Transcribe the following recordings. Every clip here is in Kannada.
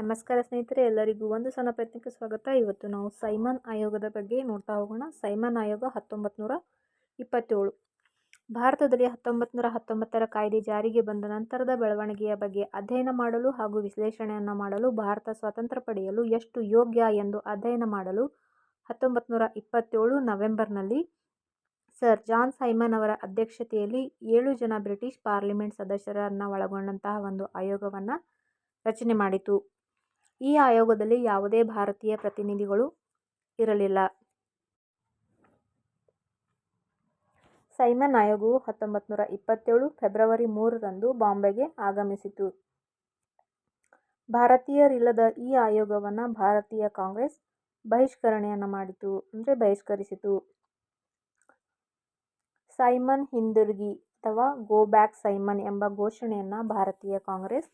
ನಮಸ್ಕಾರ ಸ್ನೇಹಿತರೆ, ಎಲ್ಲರಿಗೂ ಒಂದು ಸಣ್ಣ ಪ್ರಯತ್ನಕ್ಕೆ ಸ್ವಾಗತ. ಇವತ್ತು ನಾವು ಸೈಮನ್ ಆಯೋಗದ ಬಗ್ಗೆ ನೋಡ್ತಾ ಹೋಗೋಣ. ಸೈಮನ್ ಆಯೋಗ ಹತ್ತೊಂಬತ್ತು ನೂರ ಇಪ್ಪತ್ತೇಳು. ಭಾರತದಲ್ಲಿ ಹತ್ತೊಂಬತ್ತು ನೂರ ಹತ್ತೊಂಬತ್ತರ ಕಾಯ್ದೆ ಜಾರಿಗೆ ಬಂದ ನಂತರದ ಬೆಳವಣಿಗೆಯ ಬಗ್ಗೆ ಅಧ್ಯಯನ ಮಾಡಲು ಹಾಗೂ ವಿಶ್ಲೇಷಣೆಯನ್ನು ಮಾಡಲು ಭಾರತ ಸ್ವಾತಂತ್ರ್ಯ ಪಡೆಯಲು ಎಷ್ಟು ಯೋಗ್ಯ ಎಂದು ಅಧ್ಯಯನ ಮಾಡಲು ಹತ್ತೊಂಬತ್ತು ನೂರ ಇಪ್ಪತ್ತೇಳು ನವೆಂಬರ್ನಲ್ಲಿ ಸರ್ ಜಾನ್ ಸೈಮನ್ ಅವರ ಅಧ್ಯಕ್ಷತೆಯಲ್ಲಿ ಏಳು ಜನ ಬ್ರಿಟಿಷ್ ಪಾರ್ಲಿಮೆಂಟ್ ಸದಸ್ಯರನ್ನು ಒಳಗೊಂಡಂತಹ ಒಂದು ಆಯೋಗವನ್ನು ರಚನೆ ಮಾಡಿತು. ಈ ಆಯೋಗದಲ್ಲಿ ಯಾವುದೇ ಭಾರತೀಯ ಪ್ರತಿನಿಧಿಗಳು ಇರಲಿಲ್ಲ. ಸೈಮನ್ ಆಯೋಗವು ಹತ್ತೊಂಬತ್ತು ನೂರ ಇಪ್ಪತ್ತೇಳು ಫೆಬ್ರವರಿ ಮೂರರಂದು ಬಾಂಬೆಗೆ ಆಗಮಿಸಿತು. ಭಾರತೀಯರಿಲ್ಲದ ಈ ಆಯೋಗವನ್ನು ಭಾರತೀಯ ಕಾಂಗ್ರೆಸ್ ಬಹಿಷ್ಕರಣೆಯನ್ನು ಮಾಡಿತು, ಅಂದರೆ ಬಹಿಷ್ಕರಿಸಿತು. ಸೈಮನ್ ಹಿಂದಿರುಗಿ ಅಥವಾ ಗೋ ಬ್ಯಾಕ್ ಸೈಮನ್ ಎಂಬ ಘೋಷಣೆಯನ್ನು ಭಾರತೀಯ ಕಾಂಗ್ರೆಸ್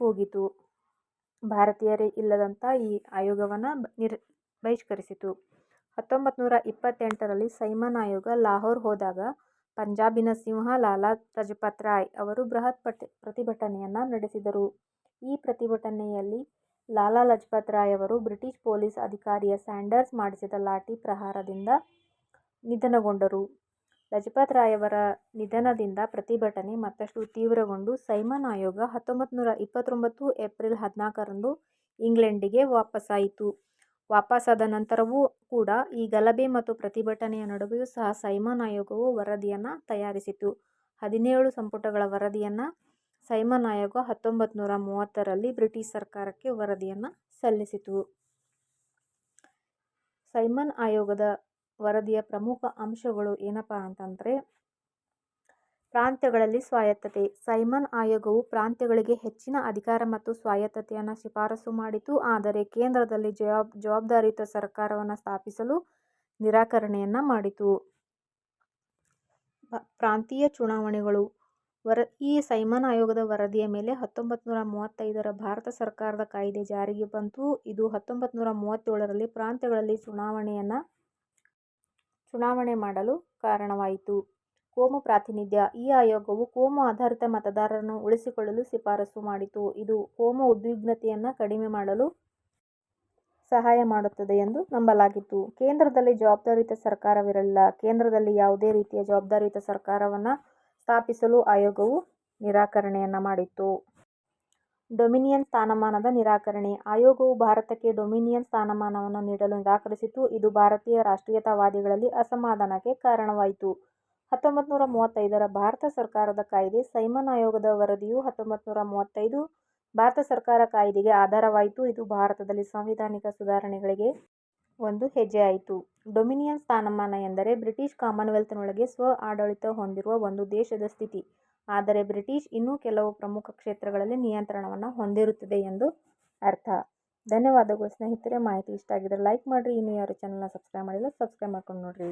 ಕೂಗಿತು. ಭಾರತೀಯರೇ ಇಲ್ಲದಂಥ ಈ ಆಯೋಗವನ್ನು ನಿರ್, ಬಹಿಷ್ಕರಿಸಿತು. ಹತ್ತೊಂಬತ್ತು ನೂರ ಇಪ್ಪತ್ತೆಂಟರಲ್ಲಿ ಸೈಮನ್ ಆಯೋಗ ಲಾಹೋರ್ ಹೋದಾಗ ಪಂಜಾಬಿನ ಸಿಂಹ ಲಾಲಾ ಲಜಪತ್ ರಾಯ್ ಅವರು ಬೃಹತ್ ಪಟ್ ಪ್ರತಿಭಟನೆಯನ್ನು ನಡೆಸಿದರು. ಈ ಪ್ರತಿಭಟನೆಯಲ್ಲಿ ಲಾಲಾ ಲಜಪತ್ ರಾಯ್ ಅವರು ಬ್ರಿಟಿಷ್ ಪೊಲೀಸ್ ಅಧಿಕಾರಿಯ ಸ್ಯಾಂಡರ್ಸ್ ಮಾಡಿಸಿದ ಲಾಠಿ ಪ್ರಹಾರದಿಂದ ನಿಧನಗೊಂಡರು. ಲಜಪತ್ ರಾಯವರ ನಿಧನದಿಂದ ಪ್ರತಿಭಟನೆ ಮತ್ತಷ್ಟು ತೀವ್ರಗೊಂಡು ಸೈಮನ್ ಆಯೋಗ ಹತ್ತೊಂಬತ್ತು ನೂರ ಇಪ್ಪತ್ತೊಂಬತ್ತು ಏಪ್ರಿಲ್ ಹದಿನಾಲ್ಕರಂದು ಇಂಗ್ಲೆಂಡಿಗೆ ವಾಪಸ್ಸಾಯಿತು ವಾಪಸ್ಸಾದ ನಂತರವೂ ಕೂಡ ಈ ಗಲಭೆ ಮತ್ತು ಪ್ರತಿಭಟನೆಯ ನಡುವೆಯೂ ಸಹ ಸೈಮನ್ ಆಯೋಗವು ವರದಿಯನ್ನು ತಯಾರಿಸಿತು. ಹದಿನೇಳು ಸಂಪುಟಗಳ ವರದಿಯನ್ನು ಸೈಮನ್ ಆಯೋಗ ಹತ್ತೊಂಬತ್ತು ನೂರ ಮೂವತ್ತರಲ್ಲಿ ಬ್ರಿಟಿಷ್ ಸರ್ಕಾರಕ್ಕೆ ವರದಿಯನ್ನು ಸಲ್ಲಿಸಿತು. ಸೈಮನ್ ಆಯೋಗದ ವರದಿಯ ಪ್ರಮುಖ ಅಂಶಗಳು ಏನಪ್ಪ ಅಂತಂದರೆ, ಪ್ರಾಂತ್ಯಗಳಲ್ಲಿ ಸ್ವಾಯತ್ತತೆ. ಸೈಮನ್ ಆಯೋಗವು ಪ್ರಾಂತ್ಯಗಳಿಗೆ ಹೆಚ್ಚಿನ ಅಧಿಕಾರ ಮತ್ತು ಸ್ವಾಯತ್ತತೆಯನ್ನು ಶಿಫಾರಸು ಮಾಡಿತು. ಆದರೆ ಕೇಂದ್ರದಲ್ಲಿ ಜವಾಬ್, ಜವಾಬ್ದಾರಿಯುತ ಸರ್ಕಾರವನ್ನು ಸ್ಥಾಪಿಸಲು ನಿರಾಕರಣೆಯನ್ನು ಮಾಡಿತು. ಪ್ರಾಂತೀಯ ಚುನಾವಣೆಗಳು. ವರ, ಈ ಸೈಮನ್ ಆಯೋಗದ ವರದಿಯ ಮೇಲೆ ಹತ್ತೊಂಬತ್ತು ನೂರ ಮೂವತ್ತೈದರ ಭಾರತ ಸರ್ಕಾರದ ಕಾಯ್ದೆ ಜಾರಿಗೆ ಬಂತು. ಇದು ಹತ್ತೊಂಬತ್ತು ನೂರ ಮೂವತ್ತೇಳರಲ್ಲಿ ಪ್ರಾಂತ್ಯಗಳಲ್ಲಿ ಚುನಾವಣೆಯನ್ನು ಚುನಾವಣೆ ಮಾಡಲು ಕಾರಣವಾಯಿತು. ಕೋಮು ಪ್ರಾತಿನಿಧ್ಯ, ಈ ಆಯೋಗವು ಕೋಮು ಆಧಾರಿತ ಮತದಾರರನ್ನು ಉಳಿಸಿಕೊಳ್ಳಲು ಶಿಫಾರಸು ಮಾಡಿತು. ಇದು ಕೋಮು ಉದ್ವಿಗ್ನತೆಯನ್ನು ಕಡಿಮೆ ಮಾಡಲು ಸಹಾಯ ಮಾಡುತ್ತದೆ ಎಂದು ನಂಬಲಾಗಿತ್ತು. ಕೇಂದ್ರದಲ್ಲಿ ಜವಾಬ್ದಾರಿಯುತ ಸರ್ಕಾರವಿರಲಿಲ್ಲ. ಕೇಂದ್ರದಲ್ಲಿ ಯಾವುದೇ ರೀತಿಯ ಜವಾಬ್ದಾರಿಯುತ ಸರ್ಕಾರವನ್ನು ಸ್ಥಾಪಿಸಲು ಆಯೋಗವು ನಿರಾಕರಣೆಯನ್ನು ಮಾಡಿತು ಡೊಮಿನಿಯನ್ ಸ್ಥಾನಮಾನದ ನಿರಾಕರಣೆ. ಆಯೋಗವು ಭಾರತಕ್ಕೆ ಡೊಮಿನಿಯನ್ ಸ್ಥಾನಮಾನವನ್ನು ನೀಡಲು ನಿರಾಕರಿಸಿತು. ಇದು ಭಾರತೀಯ ರಾಷ್ಟ್ರೀಯತಾವಾದಿಗಳಲ್ಲಿ ಅಸಮಾಧಾನಕ್ಕೆ ಕಾರಣವಾಯಿತು. ಹತ್ತೊಂಬತ್ತು ನೂರ ಮೂವತ್ತೈದರ ಭಾರತ ಸರ್ಕಾರದ ಕಾಯ್ದೆ ಸೈಮನ್ ಆಯೋಗದ ವರದಿಯು ಹತ್ತೊಂಬತ್ತು ನೂರ ಮೂವತ್ತೈದು ಭಾರತ ಸರ್ಕಾರ ಕಾಯ್ದೆಗೆ ಆಧಾರವಾಯಿತು. ಇದು ಭಾರತದಲ್ಲಿ ಸಾಂವಿಧಾನಿಕ ಸುಧಾರಣೆಗಳಿಗೆ ಒಂದು ಹೆಜ್ಜೆಯಾಯಿತು. ಡೊಮಿನಿಯನ್ ಸ್ಥಾನಮಾನ ಎಂದರೆ ಬ್ರಿಟಿಷ್ ಕಾಮನ್ವೆಲ್ತ್ನೊಳಗೆ ಸ್ವ ಆಡಳಿತ ಹೊಂದಿರುವ ಒಂದು ದೇಶದ ಸ್ಥಿತಿ. ಆದರೆ ಬ್ರಿಟಿಷ್ ಇನ್ನೂ ಕೆಲವು ಪ್ರಮುಖ ಕ್ಷೇತ್ರಗಳಲ್ಲಿ ನಿಯಂತ್ರಣವನ್ನು ಹೊಂದಿರುತ್ತದೆ ಎಂದು ಅರ್ಥ. ಧನ್ಯವಾದಗಳು ಸ್ನೇಹಿತರೆ, ಮಾಹಿತಿ ಇಷ್ಟ ಆಗಿದ್ರೆ ಲೈಕ್ ಮಾಡಿರಿ. ಇನ್ನೂ ಯಾರು ಚಾನಲ್ನ ಸಬ್ಸ್ಕ್ರೈಬ್ ಮಾಡಿಲ್ಲ ಸಬ್ಸ್ಕ್ರೈಬ್ ಮಾಡ್ಕೊಂಡು ನೋಡಿರಿ.